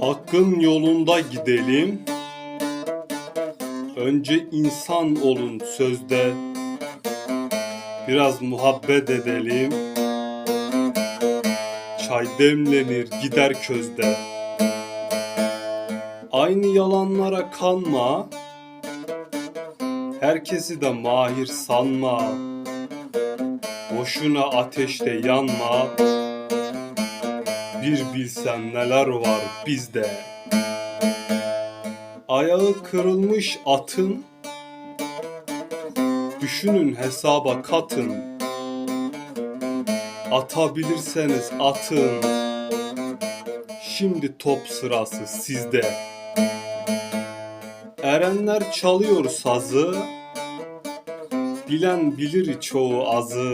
Hakkın yolunda gidelim. Önce insan olun sözde. Biraz muhabbet edelim. Çay demlenir gider közde. Aynı yalanlara kanma. Herkesi de mahir sanma. Boşuna ateşte yanma. Bir bilsen neler var bizde. Ayağı kırılmış atın, düşünün hesaba katın. Atabilirseniz atın. Şimdi top sırası sizde. Erenler çalıyor sazı, bilen bilir çoğu azı.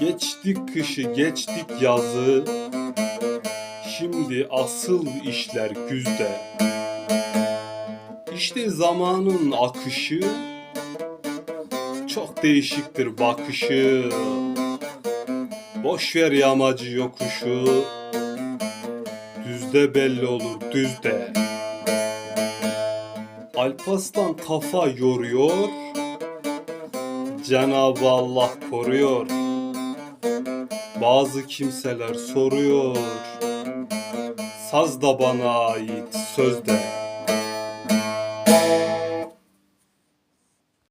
Geçtik kışı, geçtik yazı. Şimdi asıl işler güzde. İşte zamanın akışı çok değişiktir bakışı. Boş ver yamacı yokuşu. Düzde belli olur düzde. Alpaslan kafa yoruyor. Cenab-ı Allah koruyor. Bazı kimseler soruyor. Saz da bana ait sözde.